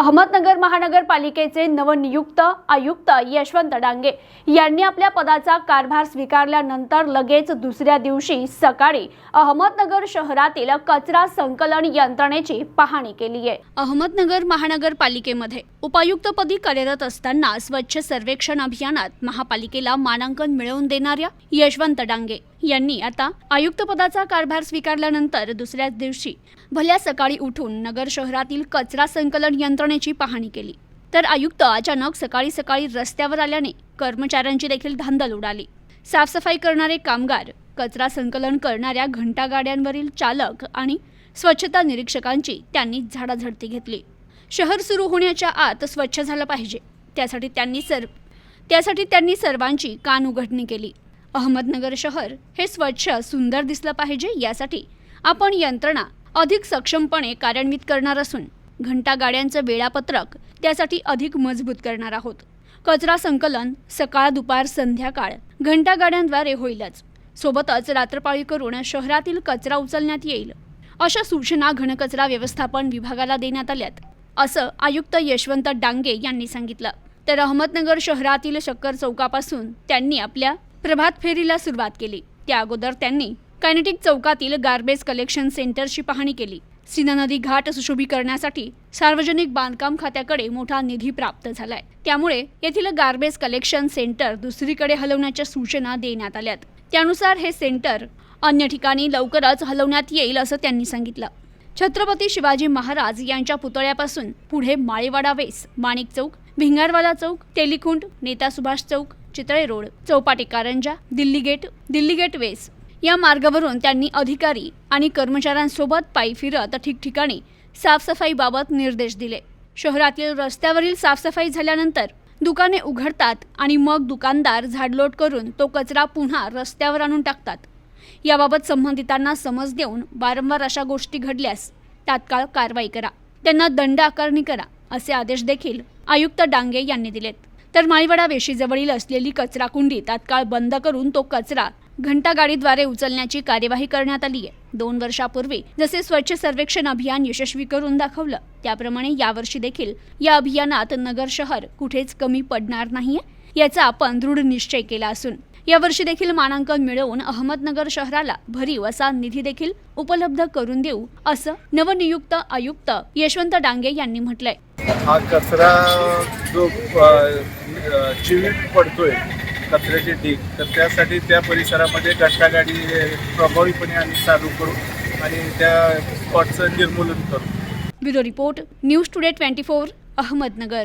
अहमदनगर महानगरपालिकेचे नवनियुक्त आयुक्त यशवंत डांगे यांनी आपल्या पदाचा कारभार स्वीकारल्यानंतर लगेच दुसऱ्या दिवशी सकाळी अहमदनगर शहरातील कचरा संकलन यंत्रणेची पाहणी केली आहे. अहमदनगर महानगरपालिकेमध्ये उपायुक्तपदी कार्यरत असताना स्वच्छ सर्वेक्षण अभियानात महापालिकेला मानांकन मिळवून देणाऱ्या यशवंत डांगे यांनी आता आयुक्तपदाचा कारभार स्वीकारल्यानंतर दुसऱ्याच दिवशी भल्या सकाळी उठून नगर शहरातील कचरा संकलन यंत्रणेची पाहणी केली. तर आयुक्त अचानक सकाळी सकाळी रस्त्यावर आल्याने कर्मचाऱ्यांची देखील धांदल उडाली. साफसफाई करणारे कामगार कचरा संकलन करणाऱ्या घंटागाड्यांवरील चालक आणि स्वच्छता निरीक्षकांची त्यांनी झाडाझडती घेतली. शहर सुरू होण्याच्या आत स्वच्छ झालं पाहिजे. त्यासाठी त्यांनी सर त्यासाठी त्यांनी सर्वांची कान उघडणी केली. अहमदनगर शहर हे स्वच्छ सुंदर दिसलं पाहिजे यासाठी आपण यंत्रणा अधिक सक्षमपणे कार्यान्वित करणार असून घंटा गाड्यांचं वेळापत्रक त्यासाठी अधिक मजबूत करणार आहोत. कचरा संकलन सकाळ दुपार संध्याकाळ घंटा गाड्यांद्वारे होईलच. सोबतच रात्रपाळी करून शहरातील कचरा उचलण्यात येईल. अशा सूचना घनकचरा व्यवस्थापन विभागाला देण्यात आल्यात असं आयुक्त यशवंत डांगे यांनी सांगितलं. तर अहमदनगर शहरातील शक्कर चौकापासून त्यांनी आपल्या प्रभात फेरीला सुरुवात केली. त्या अगोदर त्यांनी कायनेटिक चौकातील गार्बेज कलेक्शन सेंटरची पाहणी केली. सीना नदी घाट सुशोभीकरणासाठी सार्वजनिक बांधकाम खात्याकडे मोठा निधी प्राप्त झालाय. त्यामुळे येथील गार्बेज कलेक्शन सेंटर दुसरीकडे हलवण्याच्या सूचना देण्यात आल्यात. त्यानुसार हे सेंटर अन्य ठिकाणी लवकरच हलवण्यात येईल असं त्यांनी सांगितलं. छत्रपती शिवाजी महाराज यांच्या पुतळ्यापासून पुढे माळेवाडा वेस माणिक चौक भिंगारवाला चौक तेलिकुंड नेता सुभाष चौक चितळे रोड चौपाटी कारंजा दिल्ली गेट दिल्ली गेट वेस. या मार्गावरून त्यांनी अधिकारी आणि कर्मचाऱ्यांसोबत पायी फिरत ठिकठिकाणी साफसफाईबाबत निर्देश दिले. शहरातील रस्त्यावरील साफसफाई झाल्यानंतर दुकाने उघडतात आणि मग दुकानदार झाडलोट करून तो कचरा पुन्हा रस्त्यावर आणून टाकतात. याबाबत संबंधितांना समज देऊन वारंवार अशा गोष्टी घडल्यास तात्काळ कारवाई करा. त्यांना दंड आकारणी करा असे आदेश देखील आयुक्त डांगे यांनी दिलेत. तर माळीवाडा वेशीजवळील असलेली कचरा कुंडी तात्काळ बंद करून तो कचरा घंटागाडीद्वारे उचलण्याची कार्यवाही करण्यात आली आहे. दोन वर्षापूर्वी जसे स्वच्छ सर्वेक्षण अभियान यशस्वी करून दाखवलं त्याप्रमाणे यावर्षी देखील या अभियानात नगर शहर कुठेच कमी पडणार नाहीये याचा आपण दृढ निश्चय केला असून यावर्षी देखील मानांकन मिळवून अहमदनगर शहराला भरीव असा निधी देखील उपलब्ध करून देऊ असं नवनियुक्त आयुक्त यशवंत डांगे यांनी म्हटलंय. हा कचरा जो अ, चिवीट पडतोय कचऱ्याचे ढीग तर त्यासाठी त्या परिसरामध्ये गाडी प्रभावीपणे आम्ही चालू करू आणि त्या स्पॉटचं निर्मूलन करू. Bureau report news today twenty four Ahmednagar.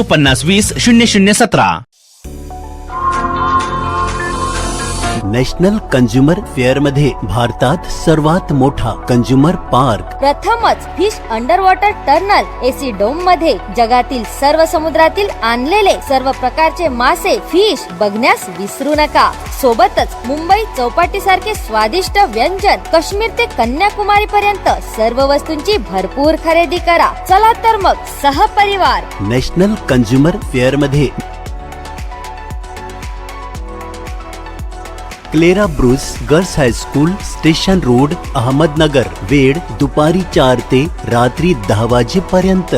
पन्नास वीस शून्य शून्य सतरा. नॅशनल कंझ्युमर फेअरमध्ये भारतात सर्वात मोठा कंझ्युमर पार्क. प्रथमच fish under water tunnel AC डोममध्ये जगातील सर्व समुद्रातील आणलेले सर्व प्रकारचे मासे फिश बघण्यास विसरू नका. सोबतच मुंबई चौपाटी सारखे स्वादिष्ट व्यंजन काश्मीर ते कन्याकुमारी पर्यंत सर्व वस्तूंची भरपूर खरेदी करा. चला तर मग सहपरिवार. National consumer फेअरमध्ये Clara Bruce girls high school station road Ahmednagar वेळ दुपारी चार ते रात्री दहा वाजेपर्यंत.